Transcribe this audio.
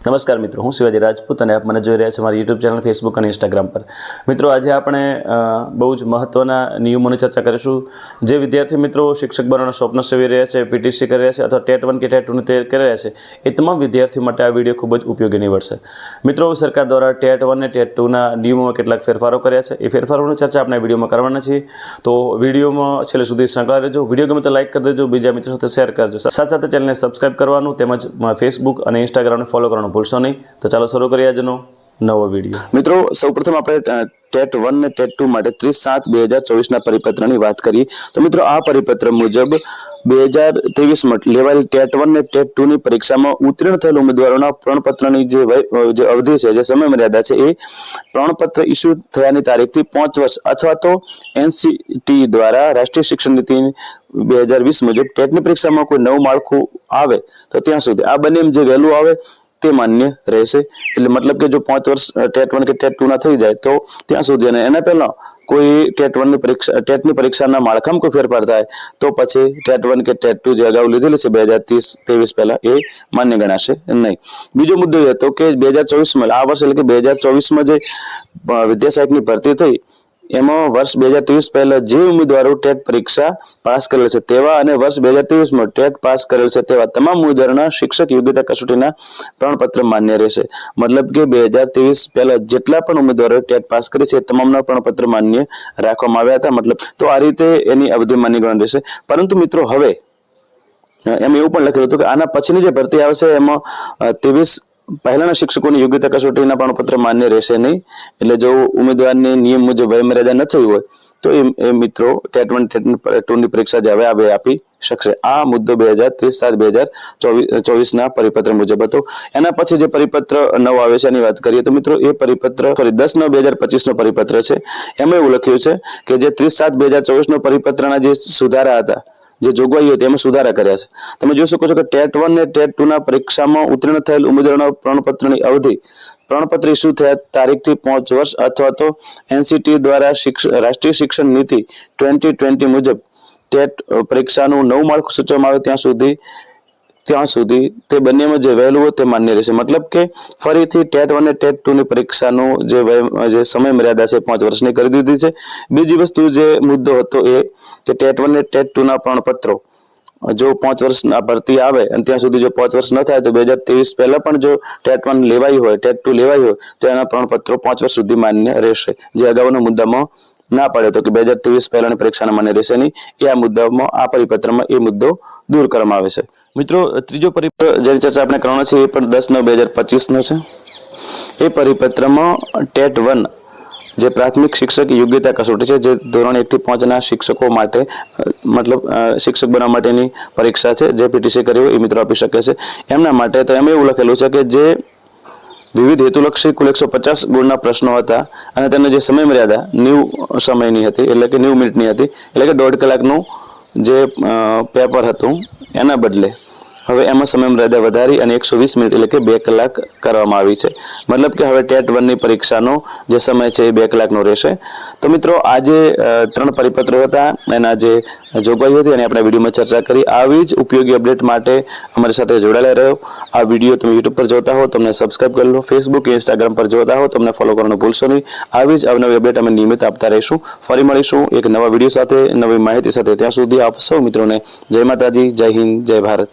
નમસ્કાર મિત્રો, હું શિવાજી રાજપૂત અને આપ મને જોઈ રહ્યા છો મારી યુટ્યુબ ચેનલ ફેસબુક અને ઇન્સ્ટાગ્રામ પર. મિત્રો, આજે આપણે બહુ જ મહત્ત્વના નિયમોની ચર્ચા કરીશું. જે વિદ્યાર્થી મિત્રો શિક્ષક બનવાના સ્વપ્ન સેવી રહ્યા છે પીટીસી કરી રહ્યા છે અથવા ટેટ વન કે ટેટ ટુની તૈયારી કરી રહ્યા છે, એ તમામ વિદ્યાર્થીઓ માટે આ વીડિયો ખૂબ જ ઉપયોગી નીવડશે. મિત્રો, સરકાર દ્વારા ટેટ વન અને ટેટ ટુના નિયમોમાં કેટલાક ફેરફારો કર્યા છે. એ ફેરફારોની ચર્ચા આપણે વિડીયોમાં કરવાના છીએ. તો વિડીયોમાં છેલ્લે સુધી સંકળાયેલા રહેજો. વીડિયો ગમે તો લાઇક કરી દેજો, બીજા મિત્રો સાથે શેર કરજો. સાથે સાથે ચેનલને સબસ્ક્રાઇબ કરવાનું તેમજ ફેસબુક અને ઇન્સ્ટાગ્રામને ફોલો કરવાનું ભૂલશો નહીં. તો ચાલો શરૂ કરીએ આજનો નવો વીડિયો મિત્રો, સૌપ્રથમ આપણે ટેટ વન ને ટેટ ટુ માટે ત્રીસ સાત બે હજાર ચોવીસના પરિપત્રની વાત કરીએ. તો મિત્રો, આ પરિપત્ર મુજબ બે હજાર ત્રેવીસમાં લેવાયેલ ટેટ વન ને ટેટ ટુ ની પરીક્ષામાં ઉત્તીર્ણ થયેલ ઉમેદવારોના પ્રમાણપત્રની જે જે અવધિ છે, જે સમય મર્યાદા છે, એ પ્રમાણપત્ર ઇસ્યુ થયાની તારીખથી પાંચ વર્ષ અથવા તો એનસીટી દ્વારા રાષ્ટ્રીય શિક્ષણ નીતિ બે હજાર વીસ મુજબ ટેટની પરીક્ષામાં કોઈ નવું માળખું આવે તો ત્યાં સુધી. આ બંને જે વહેલું આવે તે માન્ય રહેશે. એટલે મતલબ કે જો પાંચ વર્ષ ટેટ વન કે ટેટ ટુ ના થઈ જાય તો ત્યાં સુધી અને એના પહેલા કોઈ ટેટ વનની પરીક્ષા ટેટની પરીક્ષાના માળખામાં કોઈ ફેરફાર થાય તો પછી ટેટ વન કે ટેટ ટુ જે અગાઉ લીધેલી છે બે હજાર ત્રીસ ત્રેવીસ પહેલા એ માન્ય ગણાશે નહીં. બીજો મુદ્દો એ હતો કે બે હજાર ચોવીસમાં આ વર્ષ એટલે કે બે હજાર ચોવીસમાં જે અ, વિદ્યાસહાયકની ભરતી થઈ એમાં વર્ષ બે હજાર ત્રેવીસ પહેલા જે ઉમેદવારો ટેટ પરીક્ષા પાસ કરેલ છે તેવા અને વર્ષ બે હજાર ત્રેવીસમાં ટેટ પાસ કરેલ છે તેવા તમામ ઉમેદવારોના શિક્ષક યોગ્યતા કસોટીના પ્રમાણપત્ર માન્ય રહેશે. મતલબ કે બે હજાર ત્રેવીસ પહેલા જેટલા પણ ઉમેદવારોએ ટેટ પાસ કરી છે તમામના પ્રમાણપત્ર માન્ય રાખવામાં આવ્યા હતા. મતલબ તો આ રીતે એની અવધિ માન્ય ગણ રહેશે. પરંતુ મિત્રો હવે એમ એવું પણ લખેલું હતું કે આના પછીની જે ભરતી આવશે એમાં ત્રેવીસ પહેલાના શિક્ષકોની યોગ્યતા કસોટીના પ્રમાણપત્ર માન્ય રહેશે નહીં. એટલે જો ઉમેદવારની નિયમ મુજબ વયમર્યાદા ન થઈ હોય, તો એ મિત્રો ટેટ વન, ટેટ ટુની પરીક્ષા જે હવે આવે આપી શકશે. આ મુદ્દો બે હજાર ત્રીસ સાત, બે હજાર ચોવીસના પરિપત્ર મુજબ હતો. એના પછી જે પરિપત્ર નવો આવે છે એની વાત કરીએ તો મિત્રો એ પરિપત્ર સોરી દસ નવ બે હજાર પચીસનો પરિપત્ર છે. એમાં એવું લખ્યું છે કે જે ત્રીસ સાત, બે હજાર ચોવીસનો પરિપત્રના જે સુધારા હતા જે જોગવાઈઓ તેમાં સુધારા કર્યા છે. તમે જોઈ શકો છો કે ટેટ વન ને ટેટ ટુ ના પરીક્ષામાં ઉત્તીર્ણ થયેલ ઉમેદવારોના પ્રમાણપત્રની અવધિ, પ્રમાણપત્ર ઇસ્યુ થયા, તારીખથી પાંચ વર્ષ અથવા તો એનસીટી દ્વારા રાષ્ટ્રીય શિક્ષણ નીતિ ટ્વેન્ટી ટ્વેન્ટી મુજબ ટેટ પરીક્ષાનું નવું માળખું સૂચવવામાં આવે ત્યાં સુધી ત્યાં સુધી તે બંનેમાં જે વહેલું હોય તે માન્ય રહેશે. મતલબ કે ફરીથી ટેટ અને ટેટ ટુ ની પરીક્ષાનું જે જે સમય મર્યાદા છે પાંચ વર્ષની કરી દીધી છે. બીજી વસ્તુ જે મુદ્દો હતો એ કે ટેટ વન અને ટેટ ટુ ના પ્રમાણપત્રો, જો પાંચ વર્ષના ભરતી આવે અને ત્યાં સુધી જો પાંચ વર્ષ ન થાય તો બે હજાર ત્રેવીસ પહેલા પણ જો ટેટ વન લેવાઈ હોય, ટેટ ટુ લેવાઈ હોય, તો એના પ્રમાણપત્રો પાંચ વર્ષ સુધી માન્ય રહેશે. જે અગાઉના મુદ્દામાં ના પડે તો કે બે હજાર ત્રેવીસ પહેલાની પરીક્ષાના માન્ય રહેશે નહીં. એ આ મુદ્દામાં, આ પરિપત્રમાં એ મુદ્દો દૂર કરવામાં આવે છે. મિત્રો, ત્રીજો પરિપત્ર જેની ચર્ચા આપણે કરવાનો છે એ પણ દસ નવ બે હજાર પચીસનો છે. એ પરિપત્રમાં ટેટ વન જે પ્રાથમિક શિક્ષક યોગ્યતા કસોટી છે, જે ધોરણ એકથી પાંચના શિક્ષકો માટે, મતલબ શિક્ષક બનવા માટેની પરીક્ષા છે, જે પીટીસી કરી હોય એ મિત્રો આપી શકે છે. એમના માટે તો એમ એવું લખેલું છે કે જે વિવિધ હેતુલક્ષી કુલ એકસો પચાસ ગુણના પ્રશ્નો હતા અને તેનો જે સમય મર્યાદા નેવું સમયની હતી, એટલે કે નેવું મિનિટની હતી, એટલે કે દોઢ કલાકનું જે પેપર હતું એના બદલે. હવે એમાં સમય મર્યાદા વધારી અને એકસો વીસ મિનિટ એટલે કે બે કલાક કરવામાં આવી છે. મતલબ કે હવે ટેટ વનની પરીક્ષાનો જે સમય છે એ બે કલાકનો રહેશે. તો મિત્રો, આજે ત્રણ પરિપત્રો હતા એના જે જોગવાઈ હતી અને આપણે વિડીયોમાં ચર્ચા કરી. આવી જ ઉપયોગી અપડેટ માટે અમારી સાથે જોડાયેલા રહ્યો આ વીડિયો તમે યુટ્યુબ પર જોતા હો, તમને સબસ્ક્રાઇબ કરી લો. ફેસબુક ઇન્સ્ટાગ્રામ પર જોતા હો, તમને ફોલો કરવાનું ભૂલશો નહીં. આવી જ અવનવી અપડેટ અમે નિયમિત આપતા રહીશું. ફરી મળીશું એક નવા વીડિયો સાથે, નવી માહિતી સાથે ત્યાં સુધી આપ સૌ મિત્રોને જય માતાજી, જય હિન્દ, જય ભારત.